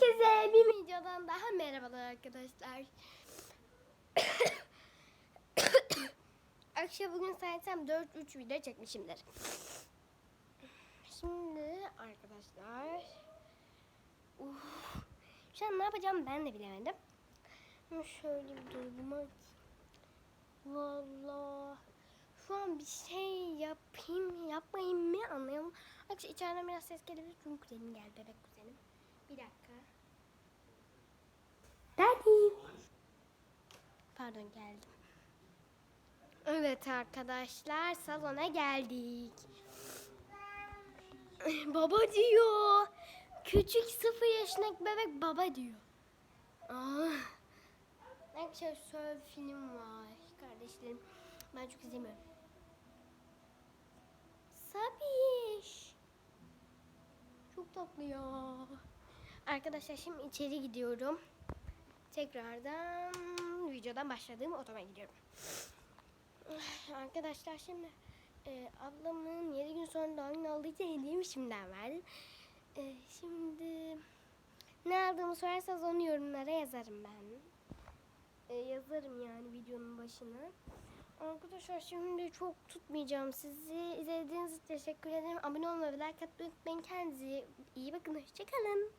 Herkese bir videodan daha merhabalar arkadaşlar. Akşam bugün saysam 4-3 video çekmişimdir. Şimdi arkadaşlar Uf, şu an ne yapacağım ben de bilemedim. Şöyle bir açayım. Valla şu an bir şey yapayım yapmayayım mı anlayalım. Akşam içeriden biraz ses gelebilir çünkü kuzenim geldi bebek kuzenim. Bir dakika. Daddy. Pardon geldim. Evet arkadaşlar salona geldik. baba diyor. Küçük sıfır yaşındaki bebek baba diyor. Aa. Arkadaşlar şöyle bir film var kardeşlerim. Ben çok izlemiyorum. Sabiş. Çok tatlı ya. Arkadaşlar şimdi içeri gidiyorum. Tekrardan videodan başladığım otoma gidiyorum. Arkadaşlar şimdi e, ablamın 7 gün sonra doğum günü olduğu için hediyemi şimdiden verdim. E, şimdi ne aldığımı sorarsanız onu yorumlara yazarım ben. E, yazarım yani videonun başına. Arkadaşlar şimdi çok tutmayacağım sizi. İzlediğiniz için teşekkür ederim. Abone olmayı ve like atmayı unutmayın. Kendinize iyi bakın. Hoşçakalın.